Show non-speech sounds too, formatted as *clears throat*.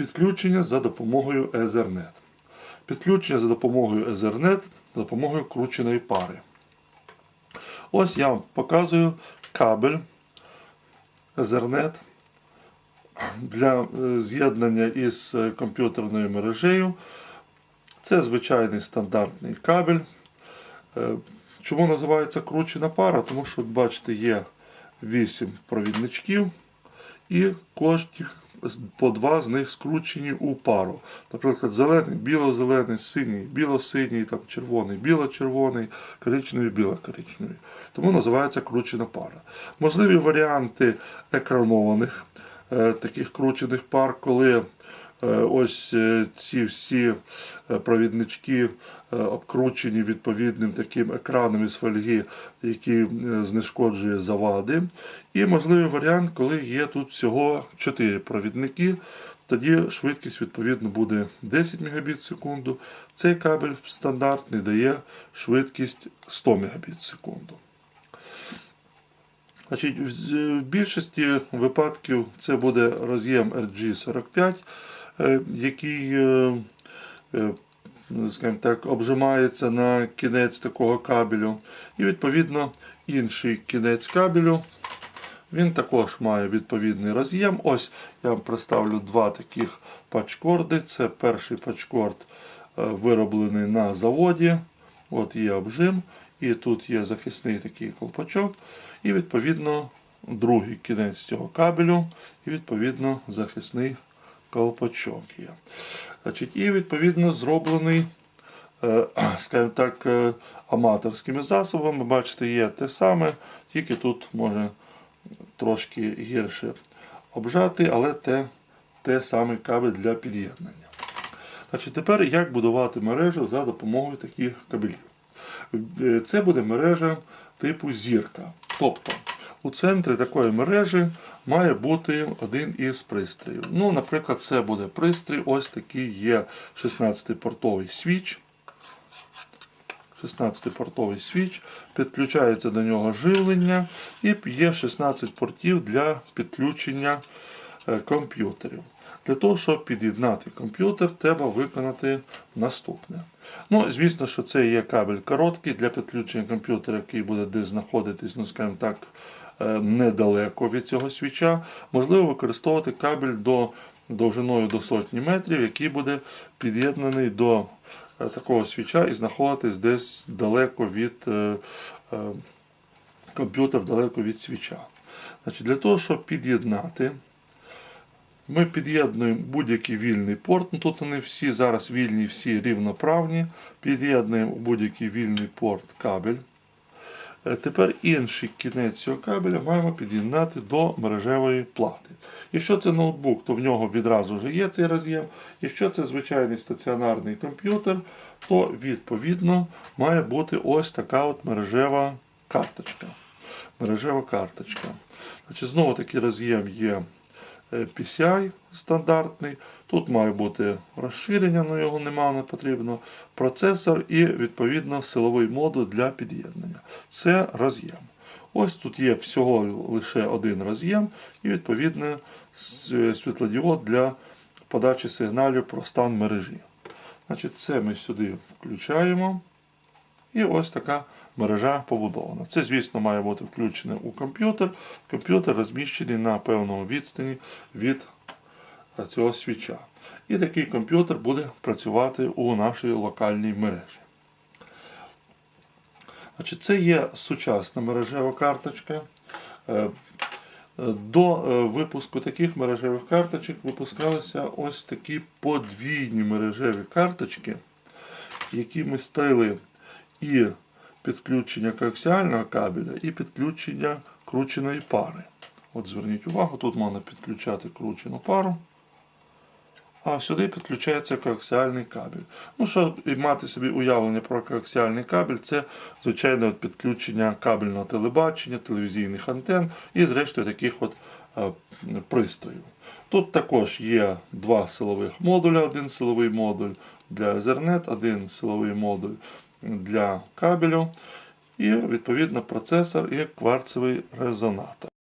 підключення за допомогою Ethernet. Підключення за допомогою Ethernet за допомогою крученої пари. Ось я вам показую кабель Ethernet для е, з'єднання із е, комп'ютерною мережею. Це звичайний стандартний кабель. Е, Чому називається кручена пара? Тому що, бачите, є 8 провідничків, і кожні по два з них скручені у пару. Наприклад, зелений, біло-зелений, синій, біло-синій, там, червоний, біло-червоний, коричневий, біло-коричневий. Тому називається кручена пара. Можливі варіанти екранованих е, таких кручених пар, коли Ось е, ці всі е, провіднички е, обкручені відповідним таким екраном із фольги, який е, знешкоджує завади. І можливий варіант, коли є тут всього 4 провідники, тоді швидкість відповідно буде 10 Мбіт секунду. Цей кабель стандартний дає швидкість 100 Мбіт секунду. Значить, в більшості випадків це буде роз'єм RG45, е, який е, е, ну, скажімо так, обжимається на кінець такого кабелю. І відповідно інший кінець кабелю. Він також має відповідний роз'єм. Ось я вам представлю два таких пачкорди. Це перший пачкорд е, вироблений на заводі. От є обжим, і тут є захисний такий колпачок. І відповідно другий кінець цього кабелю, і відповідно захисний колпачок є. Значить, і відповідно зроблений, е, *clears throat* скажімо так, е, аматорськими засобами. Бачите, є те саме, тільки тут може трошки гірше обжати, але те, те саме кабель для під'єднання. Значить, тепер як будувати мережу за допомогою таких кабелів. Е, Це буде мережа типу зірка. Тобто у центрі такої мережі має бути один із пристроїв. Ну, наприклад, це буде пристрій, ось такий є 16-портовий свіч. 16-портовий свіч, підключається до нього живлення і є 16 портів для підключення е, комп'ютерів. Для того, щоб під'єднати комп'ютер, треба виконати наступне. Ну, звісно, що це є кабель короткий для підключення комп'ютера, який буде десь знаходитись, ну, скажімо так, е, недалеко від цього свіча. Можливо використовувати кабель до довжиною до сотні метрів, який буде під'єднаний до е, такого свіча і знаходитись десь далеко від е, комп'ютер, далеко від свіча. Значить, Для того, щоб під'єднати, ми під'єднуємо будь-який вільний порт. Ну, тут вони всі зараз вільні, всі рівноправні. Під'єднуємо будь-який вільний порт кабель. Е, Тепер інший кінець цього кабеля маємо під'єднати до мережевої плати. Якщо це ноутбук, то в нього відразу вже є цей роз'єм. Якщо це звичайний стаціонарний комп'ютер, то відповідно має бути ось така от мережева карточка. Мережева карточка. Значить, знову таки роз'єм є PCI стандартний. Тут має бути розширення, але його немає, не потрібно. Процесор і відповідно силовий модуль для під'єднання. Це роз'єм. Ось тут є всього лише один роз'єм і відповідно світлодіод для подачі сигналів про стан мережі. Значить, це ми сюди включаємо. І ось така мережа побудована. Це, звісно, має бути включене у комп'ютер. Комп'ютер розміщений на певному відстані від е, цього свіча. І такий комп'ютер буде працювати у нашій локальній мережі. Значить, це є сучасна мережева карточка. Е, е, До випуску таких мережевих карточок випускалися ось такі подвійні мережеві карточки, які ми ставили і підключення коаксіального кабеля, і підключення крученої пари. От зверніть увагу, тут можна підключати кручену пару, а сюди підключається коаксіальний кабель. Ну, щоб мати собі уявлення про коаксіальний кабель, це звичайно підключення кабельного телебачення, телевізійних антен і, зрештою, таких от е, пристроїв. Тут також є два силових модуля, один силовий модуль для Ethernet, один силовий модуль для кабелю, і відповідно процесор і кварцевий резонатор.